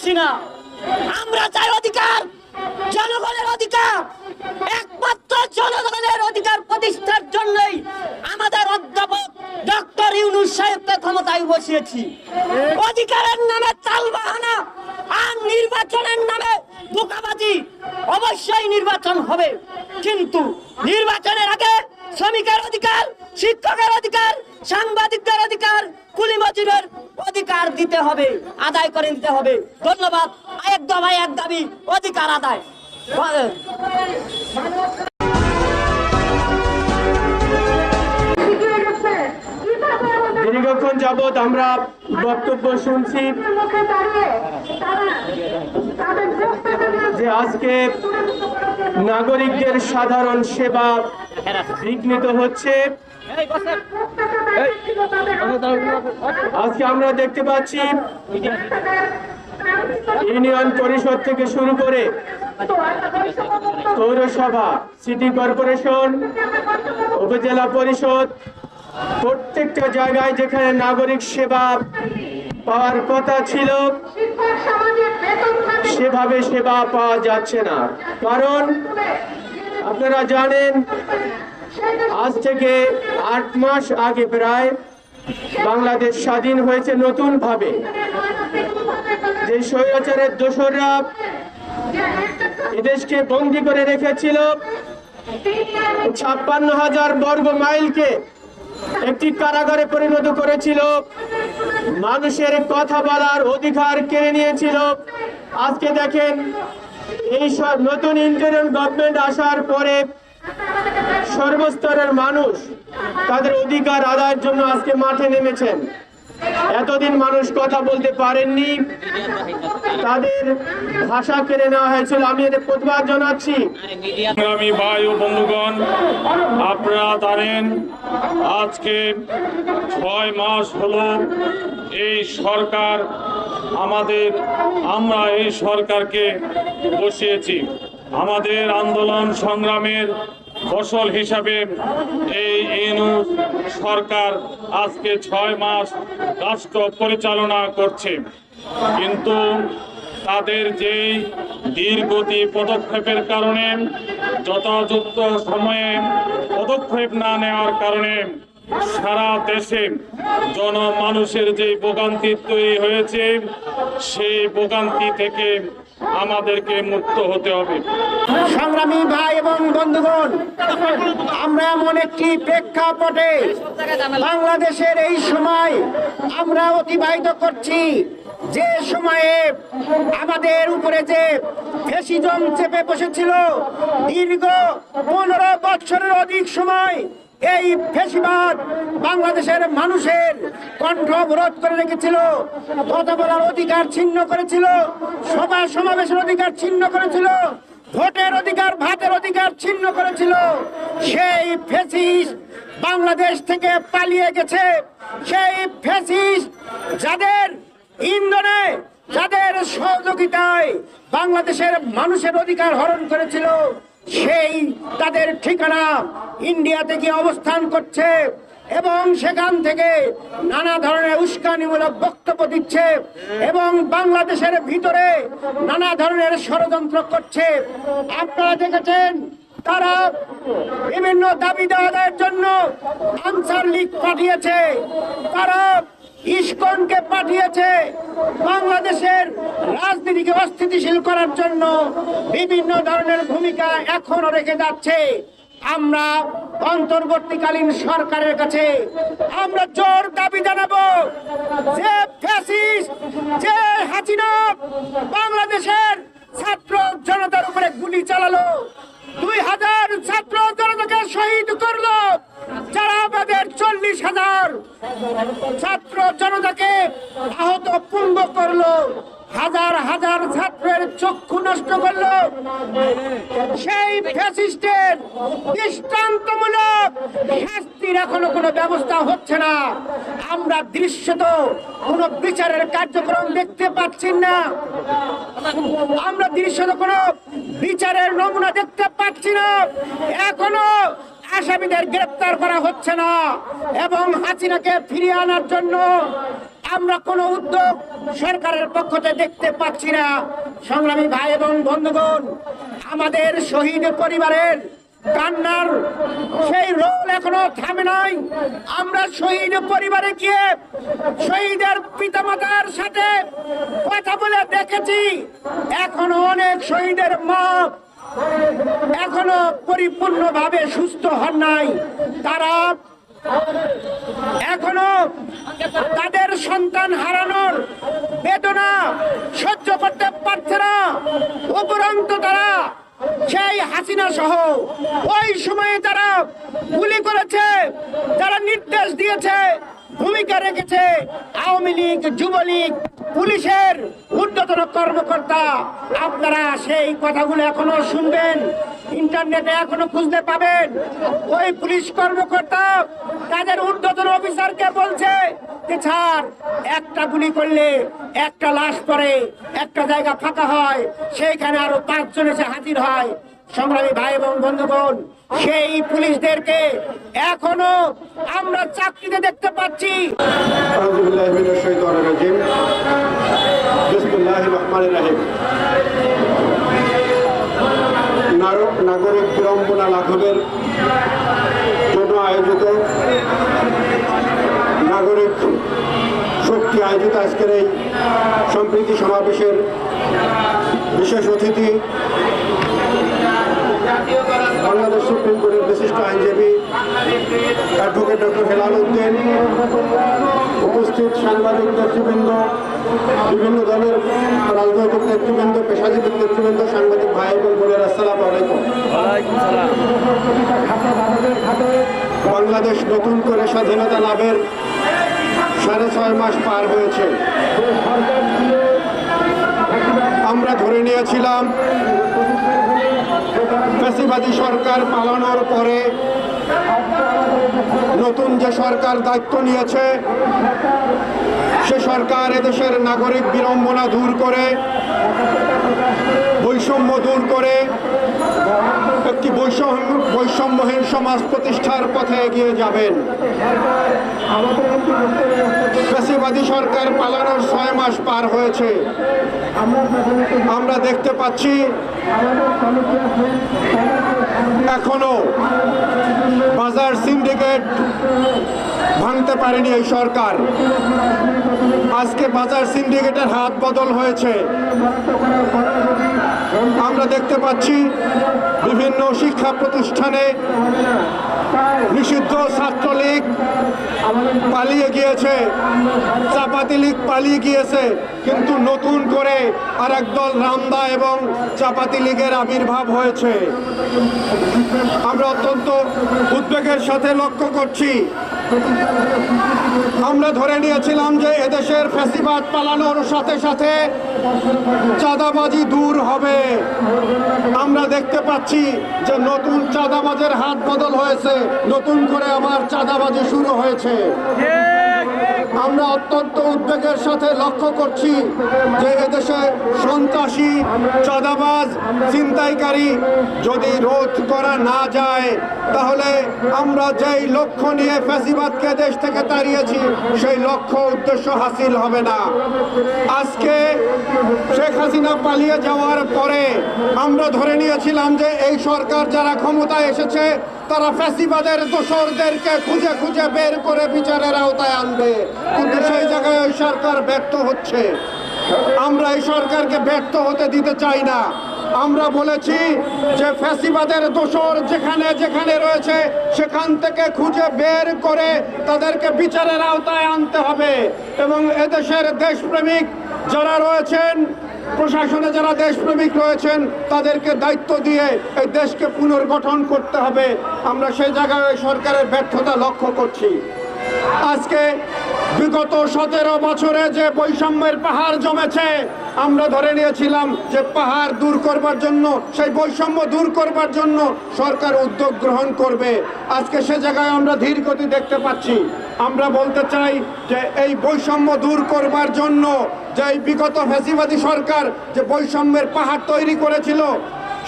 চাচ্ছি না। আমরা চাই অধিকার, জনগণের অধিকার, একমাত্র জনগণের অধিকার প্রতিষ্ঠার জন্যই আমাদের অধ্যাপক ডক্টর ইউনুস সাহেবকে ক্ষমতায় বসিয়েছি। অধিকারের নামে চাল বাহানা আর নির্বাচনের নামে ধোকাবাজি অবশ্যই নির্বাচন হবে। কিন্তু নির্বাচনের আগে শ্রমিকের অধিকার শিক্ষকের অধিকার, সাংবাদিকদের অধিকার কুলি মজুরের অধিকার দিতে হবে, আদায় করে দিতে হবে। ধন্যবাদ এক দফায় এক দাবি, অধিকার আদায়। দীর্ঘক্ষণ যাবৎ আমরা বক্তব্য শুনছি যে আজকে নাগরিকদের সাধারণ সেবা বিঘ্নিত হচ্ছে। আজকে আমরা দেখতে পাচ্ছি ইউনিয়ন পরিষদ থেকে শুরু করে পৌরসভা সিটি কর্পোরেশন উপজেলা পরিষদ প্রত্যেকটা জায়গায় যেখানে নাগরিক সেবা পাওয়ার কথা ছিল। সেভাবে সেবা পাওয়া যাচ্ছে না। কারণ আপনারা জানেন আজ থেকে আট মাস আগে প্রায় বাংলাদেশ স্বাধীন হয়েছে নতুন ভাবে যে স্বৈরাচারের দোসররা এদেশকে বন্দি করে রেখেছিল ছাপ্পান্ন হাজার বর্গ মাইলকে একটি কারাগারে পরিণত করেছিল। মানুষের কথা বলার অধিকার কেড়ে নিয়েছিল। আজকে দেখেন, এই সব নতুন ইন্ডিয়ান গভর্নমেন্ট আসার পরে সর্বস্তরের মানুষ তাদের অধিকার আদায়ের জন্য আজকে মাঠে নেমেছেন। এতদিন মানুষ কথা বলতে পারেননি। তাদের ভাষা কেড়ে নেওয়া হয়েছিল। আমি এদের প্রতিবাদ জানাচ্ছি। সংগ্রামী ভাই ও বন্ধুগণ, আপনারা জানেন, আজকে ছয় মাস হলো এই সরকার আমাদের, আমরা এই সরকারকে বসিয়েছি। আমাদের আন্দোলন সংগ্রামের ফসল হিসাবে এই ইনু সরকার আজকে ছয় মাস রাষ্ট্র পরিচালনা করছে। কিন্তু তাদের যেই দীর্ঘতি পদক্ষেপের কারণে যথাযথ সময়ে পদক্ষেপ না নেওয়ার কারণে সারা দেশে জনমানুষের যে ভোগান্তি তৈরি হয়েছে, সেই ভোগান্তি থেকে আমাদেরকে মুক্ত হতে হবে। সংগ্রামী ভাই এবং বন্ধুগণ, আমরা এমন একটি প্রেক্ষাপটে বাংলাদেশের এই সময় আমরা অতিবাহিত করছি। যে সময়ে আমাদের উপরে যে ফেসিজম চেপে বসেছিল, দীর্ঘ পনেরো বছরের অধিক সময় এই ফেসিবাদ বাংলাদেশের মানুষের কণ্ঠ অবরোধ করে রেখেছিল, কথা বলার অধিকার ছিন্ন করেছিল, সভা সমাবেশের অধিকার ছিন্ন করেছিল, ভোটের অধিকার, ভাতের অধিকার ছিন্ন করেছিল। সেই ফেসিস বাংলাদেশ থেকে পালিয়ে গেছে। সেই ফেসিস যাদের ইন্ধনে, যাদের সহযোগিতায় বাংলাদেশের মানুষের অধিকার হরণ করেছিল সেই তাদের ঠিকানা ইন্ডিয়াতে গিয়ে অবস্থান করছে এবং সেখান থেকে নানা ধরনের উস্কানিমূলক বক্তব্য দিচ্ছে এবং বাংলাদেশের ভিতরে নানা ধরনের ষড়যন্ত্র করছে। আপনারা দেখেছেন, তারা বিভিন্ন দাবি দেওয়াদের জন্য আনসার লীগ পাঠিয়েছে। তারা ইস্কনকে পাঠিয়েছে বাংলাদেশের রাজনীতিকে অস্থিতিশীল করার জন্য বিভিন্ন ধরনের ভূমিকা এখনও রেখে যাচ্ছে। আমরা অন্তর্বর্তীকালীন সরকারের কাছে আমরা জোর দাবি জানাব, যে ফ্যাসিস্ট, যে হাসিনা বাংলাদেশের দৃষ্টান্তমূলক। শাস্তির এখনও কোনো ব্যবস্থা হচ্ছে না। আমরা দৃশ্যত কোনো বিচারের কার্যক্রম দেখতে পাচ্ছি না। আমরা দৃশ্যত কোনো বিচারের নমুনা দেখতে পাচ্ছি না। এখনও আসামিদের গ্রেপ্তার করা হচ্ছে না এবং হাসিনাকে ফিরিয়ে আনার জন্য আমরা কোনো উদ্যোগ সরকারের পক্ষ থেকে দেখতে পাচ্ছি না। সংগ্রামী ভাই এবং বন্ধুগণ, আমাদের শহীদ পরিবারের কান্নার সেই রোল এখনও থামে নাই। আমরা শহীদ পরিবারে গিয়ে শহীদের পিতামাতার সাথে কথা বলে দেখেছি। এখনও অনেক শহীদের মা এখনও পরিপূর্ণভাবে সুস্থ হন নাই। তারা এখনও তাদের সন্তান হারানোর বেদনা সহ্য করতে পারছে না। উপরন্ত তারা সেই হাসিনা সহ ওই সময়ে তারা গুলি করেছে তারা নির্দেশ দিয়েছে, ভূমিকা রেখেছে, আওয়ামী লীগ, যুবলীগ, পুলিশের ঊর্ধ্বতন কর্মকর্তা, আপনারা সেই কথাগুলো এখনও শুনবেন, ইন্টারনেটে এখনও খুঁজতে পাবেন। ওই পুলিশ কর্মকর্তা তাদের ঊর্ধ্বতন অফিসারকে বলছে ছাড়। একটা গুলি করলে একটা লাশ পরে একটা জায়গা ফাঁকা হয়, সেইখানে আরও পাঁচজন এসে হাজির হয়। সংগ্রামী ভাই এবং বন্ধুগণ, সেই পুলিশদেরকে এখনও আমরা চাকরিতে দেখতে পাচ্ছি। নাগরিক বিড়ম্বনা লাঘবের জন্য আয়োজিত নাগরিক শক্তি আয়োজিত আজকের এই সম্প্রীতি সমাবেশের বিশেষ অতিথি বাংলাদেশ সুপ্রিম কোর্টের বিশিষ্ট আইনজীবী অ্যাডভোকেট ডক্টর হেলাল উদ্দিন উপস্থিত সাংবাদিক নেতৃবৃন্দ বিভিন্ন দলের রাজনৈতিক নেতৃবৃন্দ পেশাজীবী নেতৃবৃন্দ সাংবাদিক ভাই এবং বোনের আসসালামু আলাইকুম। বাংলাদেশ নতুন করে স্বাধীনতা লাভের সাড়ে ছয় মাস পার হয়েছে। আমরা ধরে নিয়েছিলাম ফ্যাসিবাদী সরকার পালানোর পরে নতুন যে সরকার দায়িত্ব নিয়েছে, সে সরকার এদেশের নাগরিক বিড়ম্বনা দূর করে বৈষম্য দূর করে একটি বৈষম্য বৈষম্যহীন সমাজ প্রতিষ্ঠার পথে এগিয়ে যাবেন। ফ্যাসিবাদী সরকার পালানোর ছয় মাস পার হয়েছে। আমরা দেখতে পাচ্ছি এখনও বাজার সিন্ডিকেট ভাঙতে পারেনি এই সরকার। আজকে বাজার সিন্ডিকেটের হাত বদল হয়েছে। আমরা দেখতে পাচ্ছি বিভিন্ন শিক্ষা প্রতিষ্ঠানে নিষিদ্ধ ছাত্রলীগ পালিয়ে গিয়েছে। চাপাতি লীগ পালিয়ে গিয়েছে। কিন্তু নতুন করে আর একদল রামদা এবং চাপাতি লীগের আবির্ভাব হয়েছে। আমরা অত্যন্ত উদ্বেগের সাথে লক্ষ্য করছি। আমরা ধরে নিয়েছিলাম যে এদেশের ফেসিবাদ পালানোর সাথে সাথে চাঁদাবাজি দূর হবে। আমরা দেখতে পাচ্ছি যে নতুন চাঁদাবাজের হাত বদল হয়েছে। নতুন করে আবার চাঁদাবাজি শুরু হয়েছে। আমরা অত্যন্ত উদ্বেগের সাথে লক্ষ্য করছি যে এদেশে সন্ত্রাসী, চাঁদাবাজ চিন্তাইকারী যদি রোধ করা না যায়, তাহলে আমরা যেই লক্ষ্য নিয়ে ফ্যাসিবাদকে দেশ থেকে তাড়িয়েছি, সেই লক্ষ্য উদ্দেশ্য হাসিল হবে না। আজকে শেখ হাসিনা পালিয়ে যাওয়ার পরে আমরা ধরে নিয়েছিলাম যে এই সরকার যারা ক্ষমতায় এসেছে তারা ফ্যাসিবাদের দোসরদেরকে খুঁজে খুঁজে বের করে বিচারের আওতায় আনবে। কিন্তু সেই জায়গায় ওই সরকার ব্যর্থ হচ্ছে। আমরা এই সরকারকে ব্যর্থ হতে দিতে চাই না। আমরা বলেছি যে ফ্যাসিবাদের দোসর যেখানে যেখানে রয়েছে, সেখান থেকে খুঁজে বের করে তাদেরকে বিচারের আওতায় আনতে হবে। এবং এদেশের দেশপ্রেমিক যারা রয়েছেন, প্রশাসনে যারা দেশপ্রেমিক রয়েছেন, তাদেরকে দায়িত্ব দিয়ে এই দেশকে পুনর্গঠন করতে হবে। আমরা সেই জায়গায় সরকারের ব্যর্থতা লক্ষ্য করছি। আজকে বিগত সতেরো বছরে যে বৈষম্যের পাহাড় জমেছে, আমরা ধরে নিয়েছিলাম যে পাহাড় দূর করবার জন্য, সেই বৈষম্য দূর করবার জন্য সরকার উদ্যোগ গ্রহণ করবে। আজকে সে জায়গায় আমরা ধীর গতি দেখতে পাচ্ছি। আমরা বলতে চাই যে এই বৈষম্য দূর করবার জন্য যে বিগত ফ্যাসিবাদী সরকার যে বৈষম্যের পাহাড় তৈরি করেছিল,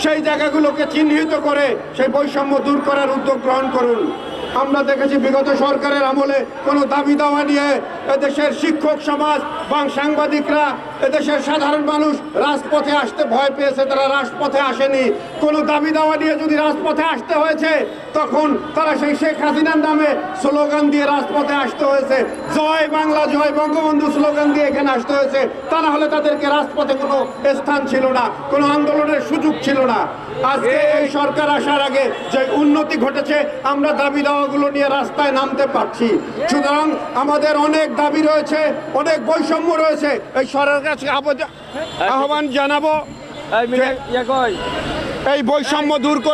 সেই জায়গাগুলোকে চিহ্নিত করে সেই বৈষম্য দূর করার উদ্যোগ গ্রহণ করুন। আমরা দেখেছি বিগত সরকারের আমলে কোনো দাবি দাওয়া নিয়ে এদেশের শিক্ষক সমাজ বা সাংবাদিকরা এদেশের সাধারণ মানুষ রাজপথে আসতে ভয় পেয়েছে তারা রাজপথে আসেনি। কোনো দাবি দাওয়া নিয়ে যদি রাজপথে আসতে হয়েছে তখন তারা সেই শেখ হাসিনার নামে স্লোগান দিয়ে রাজপথে আসতে হয়েছে। জয় বাংলা জয় বঙ্গবন্ধু স্লোগান দিয়ে এখানে আসতে হয়েছে। তা না হলে তাদেরকে রাজপথে কোনো স্থান ছিল না কোনো আন্দোলনের সুযোগ ছিল না। আজকে এই সরকার আসার আগে যে উন্নতি ঘটেছে আমরা দাবি দাওয়াগুলো নিয়ে রাস্তায় নামতে পারছি। সুতরাং আমাদের অনেক দাবি রয়েছে অনেক বৈষম্য রয়েছে। এই সরকারের কাছে আহ্বান- আহ্বান জানাব এই বৈষম্য দূর করে